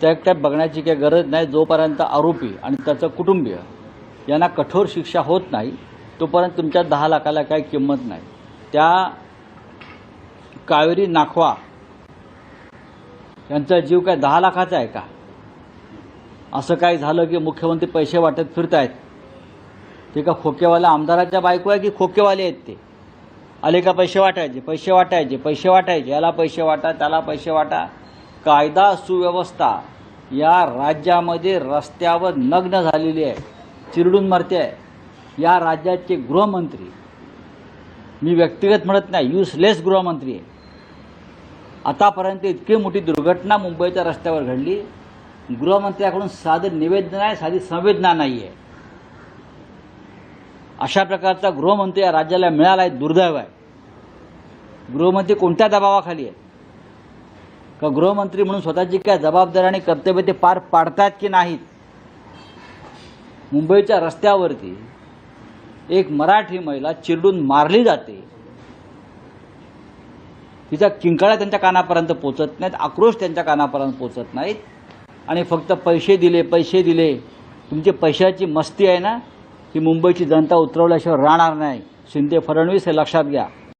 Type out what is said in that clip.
त्या काय बघण्याची काही गरज नाही. जोपर्यंत आरोपी आणि त्याचं कुटुंबीय यांना कठोर शिक्षा होत नाही तोपर्यंत तुमच्या दहा लाखाला काही किंमत नाही. त्या कावेरी नाखवा यांचा जीव काय दहा लाखाचा आहे का? असं काय झालं की मुख्यमंत्री पैसे वाटत फिरतायत. ते का खोकेवाल्या आमदाराच्या बायको आहे की खोकेवाले आहेत ते? आले का पैसे वाटायचे? पैसे वाटायचे पैसे वाटायचे. याला पैसे वाटा त्याला पैसे वाटा. कायदा सुव्यवस्था या राज्यामध्ये रस्त्यावर नग्न झालेली आहे चिरडून मरते आहे. या राज्याचे गृहमंत्री मी व्यक्तिगत म्हणत नाही युसलेस गृहमंत्री आहे. आतापर्यंत इतकी मोठी दुर्घटना मुंबईच्या रस्त्यावर घडली. गृहमंत्र्याकडून साधं निवेदन आहे साधी संवेदना नाही आहे. अशा प्रकारचा गृहमंत्री या राज्याला मिळाला आहे दुर्दैव आहे. गृहमंत्री कोणत्या दबावाखाली आहे? का गृहमंत्री म्हणून स्वतःची काय जबाबदारी आणि कर्तव्य ते पार पाडतात की नाहीत? मुंबईच्या रस्त्यावरती एक मराठी महिला चिरडून मारली जाते. तिच्या किंकाळ्या त्यांच्या कानापर्यंत पोचत नाहीत आक्रोश त्यांच्या कानापर्यंत पोचत नाहीत आणि फक्त पैसे दिले पैसे दिले. तुमची पैशाची मस्ती आहे ना? ही मुंबईची जनता उतरवल्याशिवाय राहणार नाही. शिंदे फडणवीस हे लक्षात घ्या.